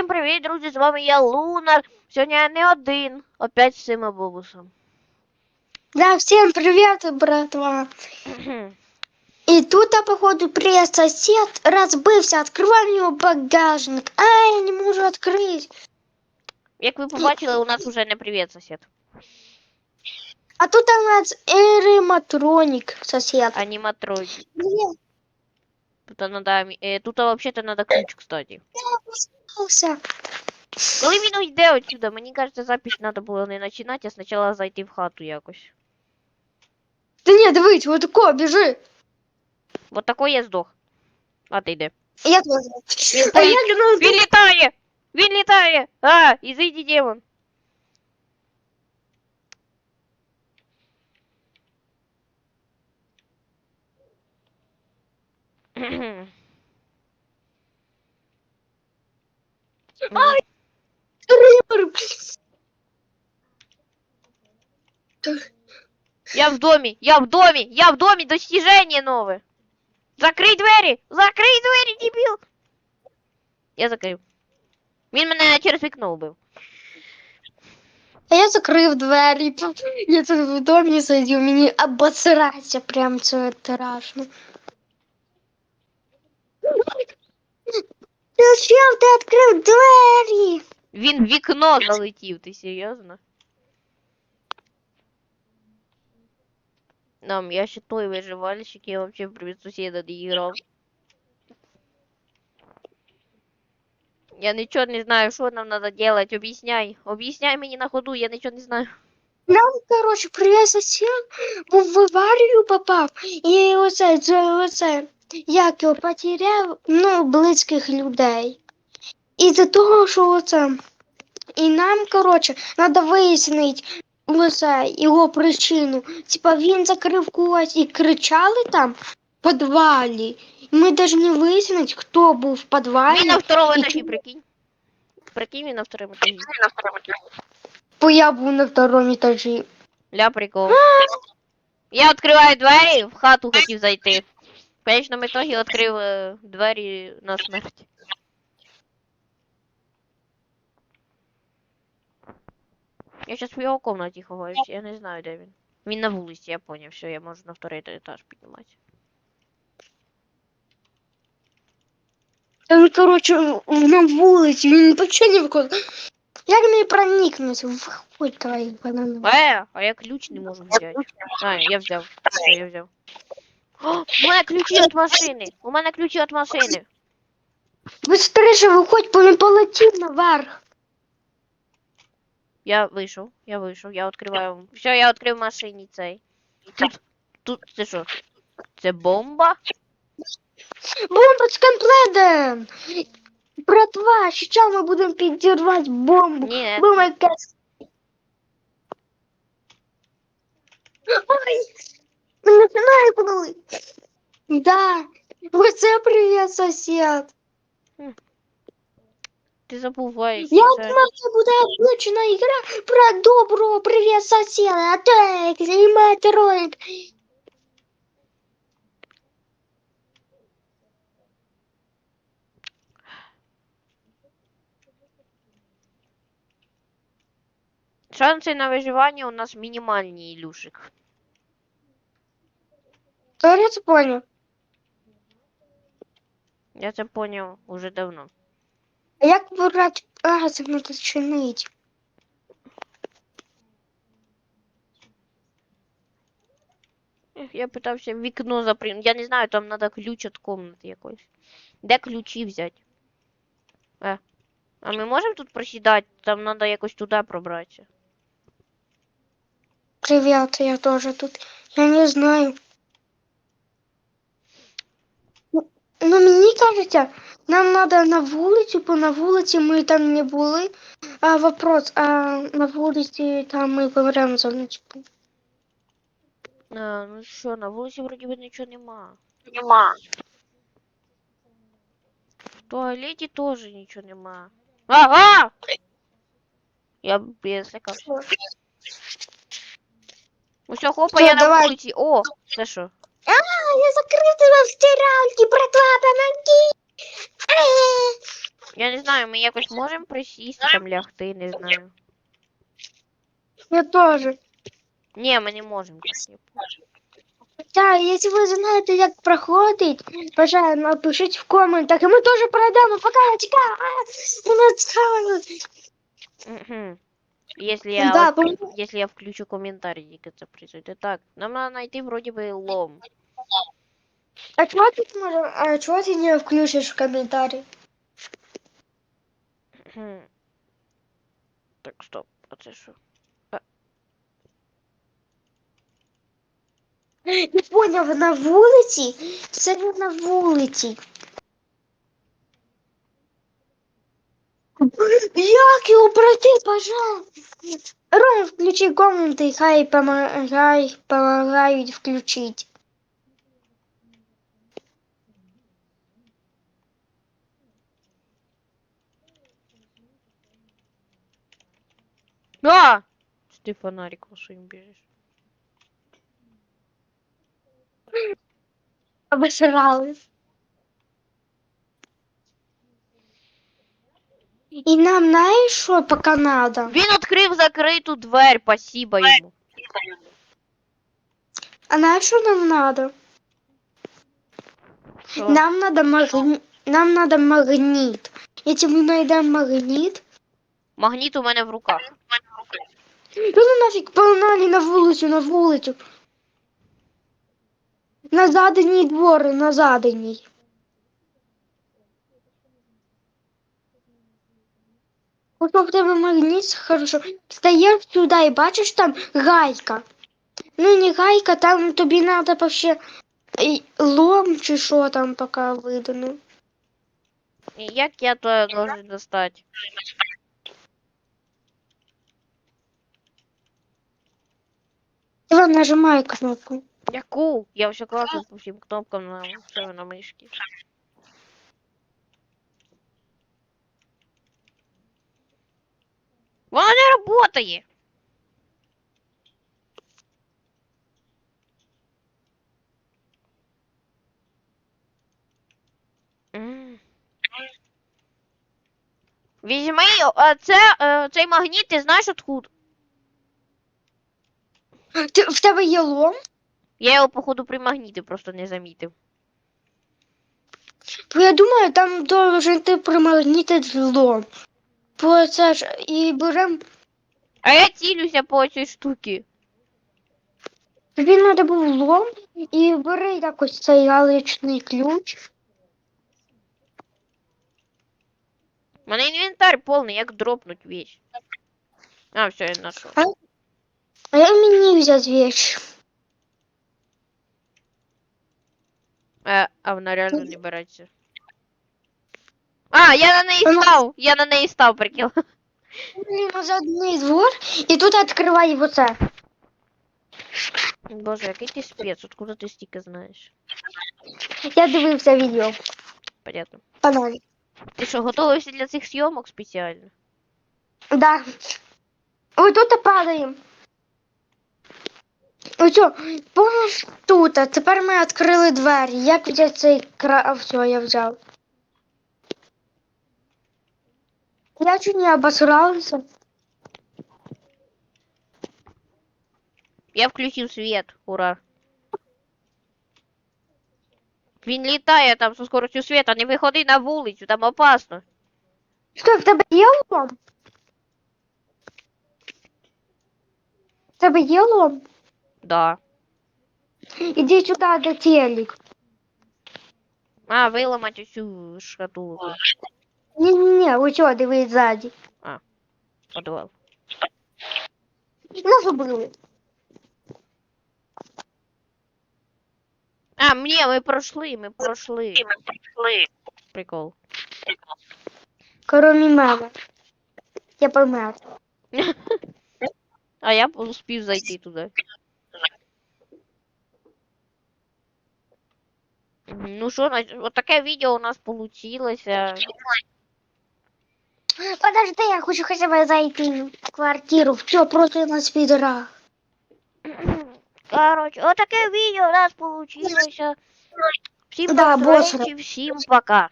Всім привіт, друзі! З вами я Лунар. Сьогодні я не один, опять з цим бобусом. Да, всем привет, братва. И тут, а, походу, пресс-сосед разбился. Открывай у него багажник. А, я не могу открыть. Як ви побачили, у нас уже не привіт, сосед. А тут у нас эрематроник сосед. Аніматроні. Блин, Тут надо, амі- е, тут вообще-то надо ключ, кстати. я Коли він уйде отсюда, мені кажется, запись надо було не починати, а спочатку зайти в хату якось. Да нет, дивись, вот такое, бежи. Вот такой я здох. А ти йде. Я тоже. А я думал, Він літає! Він літає! А, ізійди, демон. Ример, в домі, я в домі, я в домі, достіження нове. Закрий двері! Закрий двері, дебіл! Я закрив. Він мене через вікно вбив. А я закрив двері. Я тут в домі сидів, мені обосратися прям це страшно. Зачем ти відкрив двері? Він в вікно залетів, ти серйозно? Нам, я ще той виживальщик, я вообще привет сусіда не грав. Я нічого не знаю, що нам надо делать, об'ясняй. Об'ясняй мені на ходу, я нічого не знаю. Нам, коротше, привіз сосед, був в аварію попав, і оце, це, оце, як його потеряв, ну, близьких людей. І за того, що оце, і нам, коротше, треба вияснити Оце, його причину. Типа він закрив когось і кричали там в підвалі. Ми повинні вияснити, хто був в підвалі, Він на второму етажі, прикинь. Прикинь, він на второму етажі. бо я був на второму етажі. Ля прикол. Я відкриваю двері, в хату хотів зайти. В конечному итоге відкрив е, двері на смерть. Я сейчас в його комнаті ховаюсь, я не знаю, де він. Він на вулиці, я поняв, все, я можу на второй етаж піднімати. Він, коротше, на вулиці, він взагалі не виходить. Як мені проникнути? Виходь, твої банани. Е, а я ключ не можу взяти. А, я взяв. Все, я взяв. О, у мене ключі від машини! У мене ключі від машини! Быстріше виходь, бо він полетів наверх. Я вийшов, я вийшов, я відкриваю. Все, я відкрив машині цей. Тут, тут, це що? Це бомба? Бомба з комплетом. Братва, зараз ми будемо підірвати бомбу. Ні, Бомба якась. Ой, мене снайпнули. Да. Оце привіт, сосед. ти забуваєш. Я це. думав, це буде обична ігра про доброго привіт сосіда, а то як знімати ролик. Шанси на виживання у нас мінімальні, Ілюшик. То я це понял. Я це поняв уже давно. А як брати це можна чинити? Я питався вікно запрямити. Я не знаю, там треба ключ від комнати якоїсь. Де ключі взяти? Е. А ми можемо тут просідати? Там треба якось туди пробратися. Привет, я тоже тут. Я не знаю. Ну, ну, мені кажеться, нам надо на вулицю, бо на вулиці ми там не були. А вопрос, а на вулиці там ми помремо за ніч. А, ну що, на вулиці вроді би нічого нема. Нема. В туалеті теж нічого нема. А, а! Я, б- я злякався. Усе, хопа, Всё, я на давай. вулиці. О, це що? А, я закрив тебе в стиралці, братва, помоги! А, Я не знаю, ми якось можемо присісти там лягти, не знаю. Я теж. Ні, ми не можемо. так, типу. Так, якщо ви знаєте, як проходить, пожалуйста, напишіть в коментах, і ми теж пройдемо, пока, чекай, а, мене цікавить. Мгм. Если я, Да, от- бо- если я включу комментарий, тільки це произойде. Так, нам надо знайти вроді би лом. А чого ти, може, а чого ти не включиш в коментарі? Мгм. Так, стоп, а це що? Не поняв, на вулиці? Це не на вулиці. Як його пройти, пожалуйста? Ром, включи коменти, хай помагай, помагають включити. А! Чи ти фонарик своїм біжиш? Обосрались. І нам знаєш, що поки надо? Він відкрив закриту двері, спасибо йому. А знаєш, що нам надо? Що? Нам надо магні... Нам надо магніт. Якщо ми знайдемо магніт, Магніт у мене в руках. ну ну нафіг погнали на вулицю, на вулицю. На задній двор, на задній. Ось в тебе магніт, хорошо. Стаєш сюди і бачиш там гайка. Ну не гайка, там тобі треба вообще й- лом чи що там поки видано. І Як я то должен достати? Давай нажимай кнопку. Яку? Я все класно по всім кнопкам на, все, на мишці. Вона не. М. Візьми, а це, е, цей магніт, ти знаєш откуда? Ти, в тебе є лом? Я його, походу, примагніти просто не замітив. Бо я думаю, там должен ти примагнітити лом. Бо це ж і берем. А я цілюся по цій штуці. Тобі треба був лом і бери якось цей галичний ключ. У мене інвентар повний, як дропнуть вещь. А, все, я знайшов. А я мені взяти вещь. Е, а вона реально не береться. А, я на неї Вона- став! Я на неї став, прикинь. Блін, на задній двор і тут відкривай оце. Боже, який ти спец, откуда ти стільки знаєш? Я дивився відео. Понятно. Панове. Ти що, готувався для цих зйомок спеціально? Да. Ой, тут і падаємо. Ось, о, помниш тут, а тепер ми відкрили двері. Як взяти цей кра... А, все, я взяв. Я чуть не обосрался. Я включив світ, ура. Він літає там зі скоростю світа, не виходи на вулицю, там опасно. Що, в тебе є лом? В тебе є лом? Да. Іди сюди, де телек. А, виламать усю шкатулку. Ні-ні-ні, ось о, дивись ззаді. Подвал. Ну, забыли. А, ні, ми пройшли, ми пройшли. Прикол. Кроме мене. Я помер. А я успів зайти туди. Ну що, на- от таке відео у нас получилося. Подожди, я хочу хотя бы зайти в квартиру. Все, просто на спидерах. Короче, от таке відео у нас получилося. Всім Да, до босра. зустрічі, всім пока.